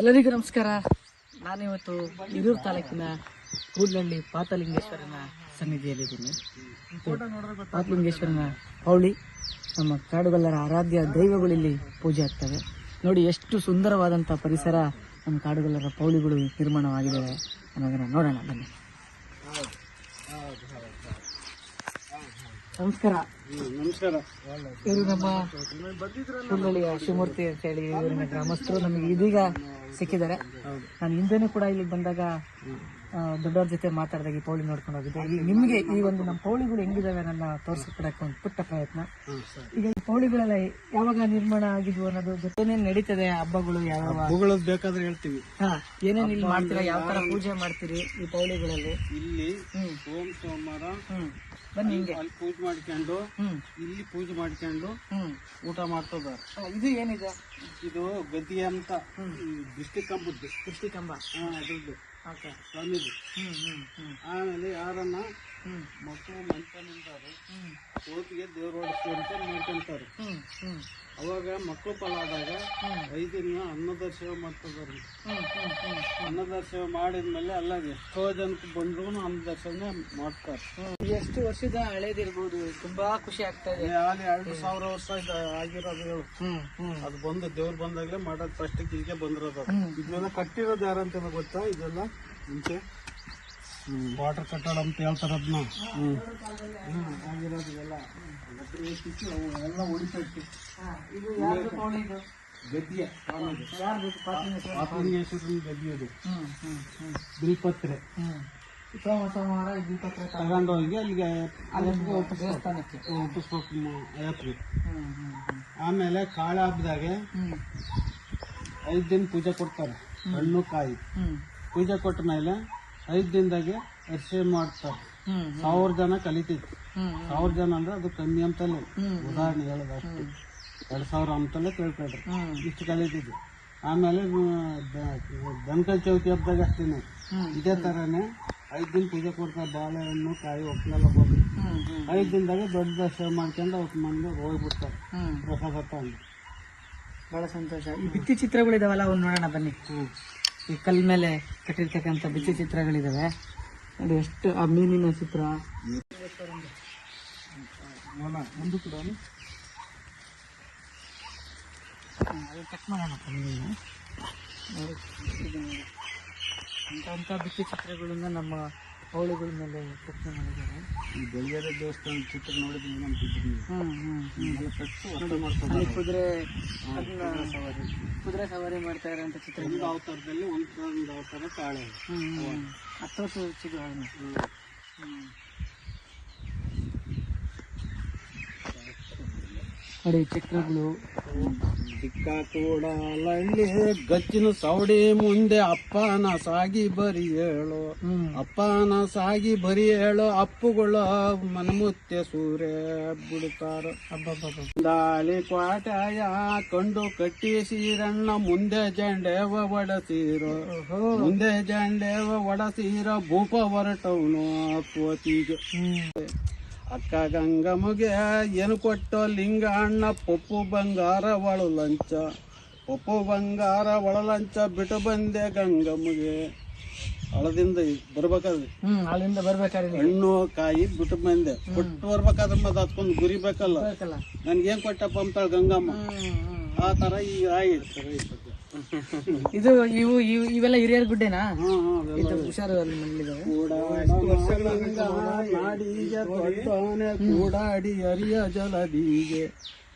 ಎಲ್ಲರಿಗೂ ನಮಸ್ಕಾರ. ನಾನಿವತ್ತು ಹಿರಿಯೂರು ತಾಲೂಕಿನ ಕೂಡ್ಲಹಳ್ಳಿ ಪಾತಲಿಂಗೇಶ್ವರನ ಸನ್ನಿಧಿಯಲ್ಲಿದ್ದೀನಿ ಪಾತಲಿಂಗೇಶ್ವರನ ಪೌಳಿ ನಮ್ಮ ಕಾಡುಗಲ್ಲರ ಆರಾಧ್ಯ ದೈವಗಳಲ್ಲಿ ಪೂಜೆ ಆಗ್ತವೆ. ನೋಡಿ, ಎಷ್ಟು ಸುಂದರವಾದಂಥ ಪರಿಸರ ನಮ್ಮ ಕಾಡುಗಲ್ಲರ ಪೌಳಿಗಳು ನಿರ್ಮಾಣವಾಗಿದ್ದಾವೆ ಅನ್ನೋದನ್ನು ನೋಡೋಣ, ಬನ್ನಿ. ನಮಸ್ಕಾರ. ನಮಸ್ಕಾರ. ಇವರು ನಮ್ಮ ಕುಂದಳಿಯ ಶಿವಮೂರ್ತಿ ಅಂತ ಹೇಳಿ ಇವರಿನ ಗ್ರಾಮಸ್ಥರು. ನಮಗೆ ಇದೀಗ ಸಿಕ್ಕಿದ್ದಾರೆ. ನಾನು ಹಿಂದೆನೂ ಕೂಡ ಇಲ್ಲಿಗೆ ಬಂದಾಗ ದೊಡ್ಡವ್ರ ಜೊತೆ ಮಾತಾಡಿದಾಗ ಈ ಪೌಳಿ ನೋಡ್ಕೊಂಡು ಹೋಗಿದ್ದೆ. ಈಗ ನಿಮಗೆ ಈ ಒಂದು ನಮ್ಮ ಪೌಳಿಗಳು ಹೆಂಗಿದಾವೆ ನನ್ನ ತೋರಿಸ್ಕೊಡಕ್ಕೆ ಒಂದು ಪುಟ್ಟ ಪ್ರಯತ್ನ. ಈಗ ಈ ಪೌಳಿಗಳೆಲ್ಲ ಯಾವಾಗ ನಿರ್ಮಾಣ ಆಗಿದ್ವು ಅನ್ನೋದು ಜೊತೆನೇ ನಡೀತದೆ ಹಬ್ಬಗಳು ಯಾವ ಬೇಕಾದ್ರೆ ಹೇಳ್ತೀವಿ. ಹಾ ಏನೇನು ಇಲ್ಲಿ ಮಾಡ್ತೀರಾ? ಯಾವ ತರ ಪೂಜೆ ಮಾಡ್ತೀರಿ ಈ ಪೌಳಿಗಳಲ್ಲಿ? ಇಲ್ಲಿ ಓಂ ಸೋಮವಾರ ಬನ್ನಿ ಹಿಂಗೆ. ಅಲ್ಲಿ ಪೂಜೆ ಮಾಡ್ಕೊಂಡು ಹ್ಮ್. ಇಲ್ಲಿ ಪೂಜೆ ಮಾಡ್ಕೊಂಡು ಹ್ಮ್. ಊಟ ಮಾಡ್ತದ. ಆ, ಇದು ಏನಿದೆ? ಇದು ಗದ್ದಿ ಅಂತ ದೃಷ್ಟಿ ಕಂಬದ್ದು ಕೃಷ್ಟಿ ಕಂಬ ಅದ್ರದ್ದು. ಓಕೆ. ಸ್ವಾಮಿದು ಹ್ಮ್ ಹ್ಮ್ ಹ್ಮ್. ಆಮೇಲೆ ಯಾರನ್ನ ಮಕ್ಕಳು ಮಂಚ ನಿಂತಾರೆ ದೇವ್ರು ಅಂತ ಹ್ಮ್ ಅವಾಗ ಮಕ್ಕಳು ಫಲ ಆದಾಗ ಐದು ದಿನ ಅನ್ನದ ಸೇವೆ ಮಾಡ್ತಿದ್ದಾರೆ ಹ್ಮ್ ಹ್ಮ್ ಹ್ಮ್ ಅನ್ನದ ಸೇವೆ ಮಾಡಿದ್ಮೇಲೆ ಅಲ್ಲ ಎಷ್ಟೋ ಜನಕ್ಕೆ ಬಂದ್ರು ಅನ್ನದರ್ಶನ ಮಾಡ್ತಾರೆ. ಎಷ್ಟು ವರ್ಷದ ಹಳೇದಿರ್ಬೋದು ತುಂಬಾ ಖುಷಿ ಆಗ್ತಾ ಇದೆ. ಅಲ್ಲಿ ಎರಡು ಸಾವಿರ ವರ್ಷ ಆಗಿರೋದು ಅದು ಬಂದು ದೇವ್ರು ಬಂದಾಗಲೇ ಮಾಡೋದು ಫಸ್ಟ್ ಇಲ್ಲಿಗೆ ಬಂದಿರೋದು. ಇದನ್ನ ಕಟ್ಟಿರೋದು ಯಾರಂತ ಗೊತ್ತಾ? ಇದೆಲ್ಲ ಮುಂಚೆ ವಾಟರ್ ಕಟ್ಟಡ ಅಂತ ಹೇಳ್ತಾರ ಅದನ್ನ ಎಲ್ಲ ಗದ್ದಿ ಅದು. ಬಿಲ್ಪತ್ರೆ. ಸೋಮವಾರ ತಗೊಂಡೋಗಿ ಅಲ್ಲಿಗೆ ಅಲ್ಲಿ ದೇವಸ್ಥಾನಕ್ಕೆ. ಒಪ್ಪಿಸ್ಬೇಕು ಅಯ್ಯಪ್ಗೆ ಹ್ಮ್ ಹ್ಮ್ ಹ್ಮ್. ಆಮೇಲೆ ಕಾಳ ಹಬ್ಬದಾಗೆ ಐದು ದಿನ ಪೂಜೆ ಕೊಡ್ತಾರೆ. ಹಣ್ಣು ಕಾಯಿ. ಪೂಜೆ ಕೊಟ್ಟ ಮೇಲೆ ಐದು ದಿನದಾಗೆ ಅರಿಶಿಣ ಮಾಡ್ತಾರೆ ಸಾವಿರ ಜನ ಕಲಿತೈತಿ ಸಾವಿರ ಜನ ಅಂದ್ರೆ ಅದು ಕಮ್ಮಿ ಅಂತಲೇ. ಉದಾಹರಣೆ ಹೇಳೋದು ಅಷ್ಟು ಎರಡು ಸಾವಿರ ಅಂತಲೇ ತಿಳ್ಕೊಳ್ರಿ ಹ್ಮ್. ಇಷ್ಟು ಕಲಿತಿದ್ವಿ ಆಮೇಲೆ ದನಕಲ್ ಚೌತಿ ಹಬ್ಬದಾಗ ಅಷ್ಟೇನೆ. ಇದೇ ಥರನೇ ಐದು ದಿನ ಪೂಜೆ ಕೊಡ್ತಾರೆ. ಬಾಳೆಹಣ್ಣು ಕಾಯಿ ಒಕ್ಕಲೆಲ್ಲ ಬಂದು ಐದು ದಿನದಾಗ ದೊಡ್ಡ ದರ್ಶನ ಮಾಡ್ಕೊಂಡು ಅವ್ರ ಮಂದಿ ಹೋಗ್ಬಿಡ್ತಾರೆ. ಪ್ರಸಾದ ಬಹಳ ಸಂತೋಷ. ಈ ಭಿತ್ತಿ ಚಿತ್ರಗಳಿದಾವಲ್ಲ ಅವ್ನು ನೋಡೋಣ ಬನ್ನಿ. ಹ್ಞೂ ಈ ಕಲ್ ಮೇಲೆ ಕಟ್ಟಿರ್ತಕ್ಕಂಥ ಬಿಚ್ಚು ಚಿತ್ರಗಳಿದಾವೆ. ನೋಡಿ ಎಷ್ಟು ಆ ಮೀನಿನ ಚಿತ್ರ ಒಂದು ಕೂಡ ಕಟ್ ಮಾಡೋಣ ಅಂಥ ಭಿತ್ತಿ ಚಿತ್ರಗಳನ್ನ ನಮ್ಮ ಪೌಳಿಗಳ ಮೇಲೆ ಕೆತ್ತನೆ ಮಾಡಿದ್ದಾರೆ. ಈ ಬೆಳಗೆರೆ ದೇವಸ್ಥಾನ ಚಿತ್ರ ನೋಡಿದ್ರೆ ಕುದುರೆ ಸವಾರಿ. ಕುದುರೆ ಸವಾರಿ ಮಾಡ್ತಾ ಇರೋಂಥ ಚಿತ್ರ ಒಂದು ಅವತಾರದಲ್ಲಿ ಒಂದು ಅವತಾರ ತಾಳೆ ಹತ್ತು ವರ್ಷ ಚಿಕ್ಕ ಹ್ಮ್. ನೋಡಿ ಚಿತ್ರಗಳು. ಚಿಕ್ಕ ಕೂಡ ಲಳ್ಳಿ ಗಚ್ಚಿನ ಸೌಡಿ ಮುಂದೆ ಅಪ್ಪನ ಸಾಗಿ ಬರಿ ಹೇಳು ಅಪ್ಪನ ಸಾಗಿ ಬರಿ ಹೇಳು ಅಪ್ಪುಗಳ ಮನಮುತ್ತೆ ಸೂರ್ಯ ಬಿಡುತ್ತಾರ. ದಾಳಿ ಕ್ವಾಟಾಯ ಕಂಡು ಕಟ್ಟಿಸಿರಣ್ಣ ಮುಂದೆ ಜಂಡೇವ ಒಡಸೀರೋ. ಮುಂದೆ ಜಂಡೇವ ಒಡಸೀರ ಭೂಪ ಹೊರಟವನು ಕೋತಿಗೆ ಅಕ್ಕ ಗಂಗಮ್ಮಗೆ ಏನು ಕೊಟ್ಟೋ ಲಿಂಗ ಅಣ್ಣ ಪಪ್ಪು ಬಂಗಾರ ಒಳ ಲಂಚ. ಪಪ್ಪು ಬಂಗಾರ ಒಳ ಲಂಚ ಬಿಟ್ಟು ಬಂದೆ ಗಂಗಮ್ಮಗೆ ಹಳದಿಂದ ಬರ್ಬೇಕಾದ್ರೆ. ಹಳದಿಂದ ಅಲ್ಲಿಂದ ಬರ್ಬೇಕಾದ್ರೆ ಹಣ್ಣು ಕಾಯಿ ಬಿಟ್ಟು ಬಂದೆ. ಬಿಟ್ಟು ಬರ್ಬೇಕಾದ್ರೆ ಮತ್ತೆ ಅದಕ್ಕೊಂದು ಗುರಿ ಬೇಕಲ್ಲ. ನನ್ಗೆ ನನ್ಗೇನ್ ಕೊಟ್ಟಪ್ಪ ಅಂತಾಳ ಗಂಗಮ್ಮ. ಆ ತರ ಈಗ ಆಗಿತ್ತು ಇದು ಇವು ಇವು ಇವೆಲ್ಲ ಹಿರಿಯರ ಗುಡ್ಡೆನಾ? ಇದು. ಹುಷಾರು ಅಲ್ಲಿ ದೊಡ್ಡನೆ ಕೂಡಾಡಿ ಹರಿಯ ಜಲದಿಗೆ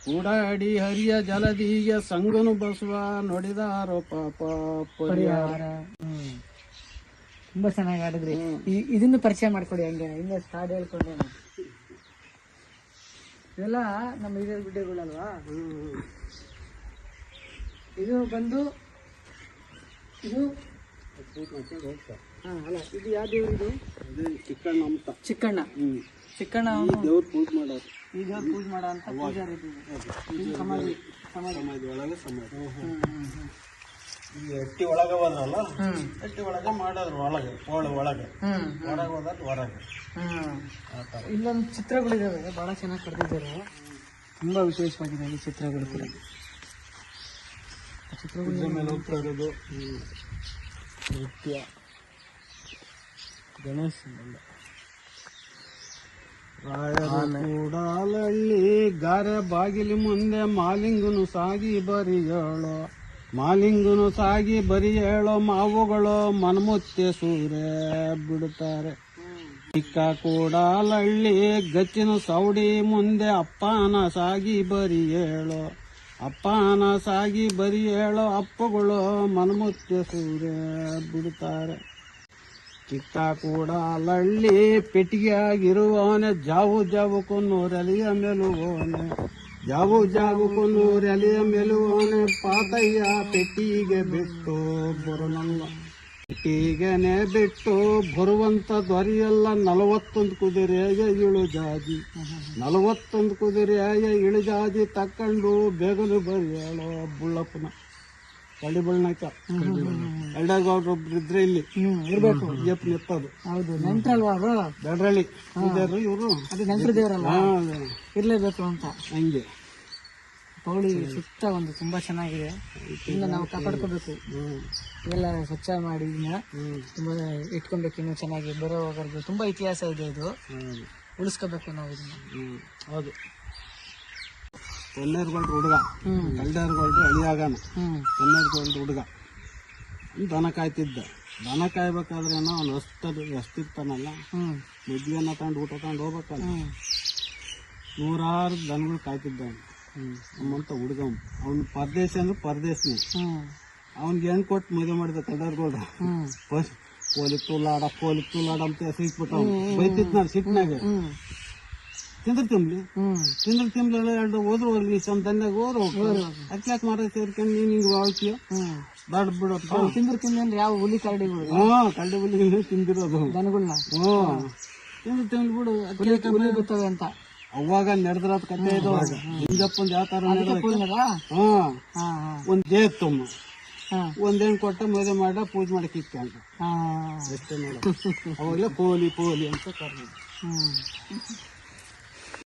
ಕೂಡಾಡಿ ಹರಿಯ ಜಲದಿಗೆ ಸಂಗನು ಬಸವ ನೋಡಿದಾರೋ ಪಾಪ ಪರಿಹಾರ. ತುಂಬಾ ಚೆನ್ನಾಗಿ ಆಡಿದ್ರಿ ಇದನ್ನು ಪರಿಚಯ ಮಾಡ್ಕೊಡಿ ಹಂಗೆ ಹಿಂಗೆ ಸ್ಟಾರ್ಟ್ ಹೇಳ್ಕೊಂಡೆ ಇವೆಲ್ಲ ನಮ್ಮ ಹಿರಿಯರ ಗುಡ್ಡೆಗಳಲ್ವಾ? ಇದು ಬಂದು ಇದು ಹಾ ಅಲ್ಲ ಇದು ಯಾವ ದೇವ್ರು ಇದು? ಚಿಕ್ಕಣ್ಣ ಅಂತ. ಚಿಕ್ಕಣ್ಣ. ಚಿಕ್ಕಣ್ಣ ದೇವ್ರ ಪೂಜೆ ಮಾಡೋರು. ಈ ದೇವ್ರ ಪೂಜೆ ಮಾಡೋ ಅಂತ ಪೂಜಾರಿ ಸಮಾಧಿ ಸಮಾಧಿ. ಒಳಗೆ ಸಮಾಧಿ. ಹ್ಮ್ ಹ್ಮ್ ಹ್ಮ್. ಈ ಹಟ್ಟಿ ಒಳಗೆ ಹೋದ್ರಲ್ಲ ಎಟ್ಟಿ ಹಟ್ಟಿ ಒಳಗೆ ಮಾಡೋರು ಒಳಗೆ ಒಳ ಒಳಗೆ. ಒಳಗೆ ಹೊರಗೆ ಹೋದ್ರೆ ಹೊರಗೆ. ಇಲ್ಲೊಂದು ಚಿತ್ರಗಳಿದಾವೆ ಬಹಳ ಚೆನ್ನಾಗಿ ಕರೆದಿದ್ದಾರೆ ತುಂಬಾ ವಿಶೇಷವಾಗಿದೆ ಈ ಚಿತ್ರಗಳು ಕೂಡ. ಚಿತ್ರಗಳು ಮೇಲೆ ಹೋಗ್ತಾ ಇರೋದು ನೃತ್ಯ ಗಣೇಶ್ ಕೂಡಲಳ್ಳಿ ಗಾರೆ ಬಾಗಿಲಿ ಮುಂದೆ ಮಾಲಿಂಗನು ಸಾಗಿ ಬರಿಯೇಳೋ ಮಾಲಿಂಗನು ಸಾಗಿ ಬರಿಯೇಳೋ ಮಾವುಗಳು ಮನಮುತ್ತೆ ಸೂರೆ ಬಿಡುತ್ತಾರೆ. ಚಿಕ್ಕ ಕೂಡಾಲಳ್ಳಿ ಗಚ್ಚಿನ ಸೌಡಿ ಮುಂದೆ ಅಪ್ಪನ ಸಾಗಿ ಬರಿ ಹೇಳೋ ಅಪ್ಪನ ಸಾಗಿ ಬರಿ ಹೇಳೋ ಅಪ್ಪಗಳು ಮನಮುತ್ತೆ ಸೂರ್ಯ ಬಿಡುತ್ತಾರೆ. ಚಿಕ್ಕ ಕೂಡ ಲಳ್ಳಿ ಪೆಟ್ಟಿಗೆಯಾಗಿರುವವನೆ, ಜಾವು ಜಾವು ಕೊನ್ನು ರಲಿಯ ಜಾವು ಜಾವು ಕೊನ್ನು ರಲಿಯ ಪಾತಯ್ಯ ಪೆಟ್ಟಿಗೆ ಬಿಟ್ಟು ಬರುನಲ್ಲ. ಪೆಟ್ಟಿಗೆನೆ ಬಿಟ್ಟು ಬರುವಂತ ದೊರೆಯಲ್ಲ ನಲವತ್ತೊಂದು ಕುದುರೆಯ ಇಳುಜಾಜಿ ನಲವತ್ತೊಂದು ಕುದುರೆಯ ಇಳುಜಾಜಿ ತಕ್ಕಂಡು ಬೇಗನೆ ಬರೆಯಳೋ ಬುಳ್ಳಪ್ಪನ. ಕಳ್ಳಿ ಎಲ್ಡಗೌಡ್ರು ಒಬ್ರು ಇದ್ರೆ ಇಲ್ಲಿ. ಇರ್ಬೇಕು. ಎಪ್ ನೆಪ್ಪದು ಹೌದು ನೆಂಟ್ರಲ್ವಾ ಅದು? ಬೆಡ್ರಳ್ಳಿ ಇವರು? ಇರ್ಲೇಬೇಕು ಅಂತ. ಹಂಗೆ. ಪೌಳಿ ಸುತ್ತ ಒಂದು ತುಂಬಾ ಚೆನ್ನಾಗಿದೆ. ಇನ್ನು ನಾವು ಕಾಪಾಡ್ಕೋಬೇಕು. ಎಲ್ಲ ಇವೆಲ್ಲ ಸ್ವಚ್ಛ ಮಾಡಿ ತುಂಬಾ ಇಟ್ಕೊಬೇಕು ಇನ್ನೂ ಚೆನ್ನಾಗಿ. ಬರೋವರೆಗೂ ತುಂಬಾ ಇತಿಹಾಸ ಇದೆ ಇದು. ಉಳಿಸ್ಕೋಬೇಕು ನಾವು ಇದನ್ನ. ಹೌದು. ತೊನ್ನೇರ್ಗೊಳ್ರು ಹುಡುಗ. ಹ್ಮ್. ಅಳಿಯಾಗ ಅಳಿಯಾಗನ ತೊನ್ನೇರ್ಗೊಳ್ರು ಹುಡುಗ. ದನ ಕಾಯ್ತಿದ್ದ. ದನ ಕಾಯ್ಬೇಕಾದ್ರೆ ಅವ್ನು ಅಷ್ಟದು ಎಷ್ಟಿರ್ತಾನಲ್ಲ ಮುದ್ದಿಯನ್ನ ತಗೊಂಡು ಊಟ ತಗೊಂಡು ಹೋಗ್ಬೇಕಲ್ಲ. ನೂರಾರು ದನಗಳು ಕಾಯ್ತಿದ್ದ ನಮ್ಮಂತ ಹುಡುಗ ಅವ್ನು ಪರದೇಶ ಅಂದ್ರೆ ಪರದೇಶನೇ ಅವ್ನಿಗೆ ಹೆಣ್ಣು ಕೊಟ್ಟು ಮದುವೆ ಮಾಡಿದ ಹ್ಮ್ ಫಸ್ಟ್ ಕೋಲಿ ಪೋಲಿ ಕೋಲಿ ತುಲಾಡ ಅಂತ ಹೆಸರಿಟ್ಬಿಟ್ಟು ಬೈತಿತ್ ನಾನು ಸಿಟ್ನಾಗ ತಿಂದ್ರ ತಿಂಬ್ಲಿ ತಿಂದ್ರ ತಿಂಬ್ಲಿ ಎರಡು ಹೋದ್ರು ಹೋಗ್ಲಿ ಸಮ್ ತಂದಾಗ ಹೋದ್ರು ಅಕ್ಲಾಕ್ ಮಾರ ಸೇರ್ಕೊಂಡು ನೀನ್ ಹಿಂಗ್ ಬಾಳ್ತೀಯ ಹ್ಮ್. ಬಾಡ್. ಬಿಡು ತಿಂದ್ರ ತಿಂದ್ರೆ ಯಾವ ಹುಲಿ ಕರಡಿಗಳು ಹಾ ಕರಡಿ ಹುಲಿ ತಿಂದಿರೋದು. ದನಗಳನ್ನ ಹ್ಮ್ ತಿಂದ್ರ ತಿಂದ್ಬಿಡು ಹುಲಿ ಬರ್ತವೆ ಅಂತ. ಅವಾಗ ನಡೆದ್ರದ ಕತೆ ಇದು. ಹಿಂಗಪ್ಪಂದ್ ಯಾವ ತರ ನಡೆದ ಹುಲಿನದ? ಹಾ. ಹಾ ಹಾ. ಒಂದ್ ದೇವ್ ತುಂಬ ಹಾ. ಒಂದೇನ್ ಕೊಟ್ಟ ಮದುವೆ ಮಾಡ ಪೂಜೆ ಮಾಡಕ್ ಇಟ್ಕೊಂಡ ಅಂತ ಅಷ್ಟೇ ನೋಡ. ಅವಾಗಲೇ ಪೋಲಿ ಪೋಲಿ ಅಂತ ಕರ್ಮ ಹ್ಮ್.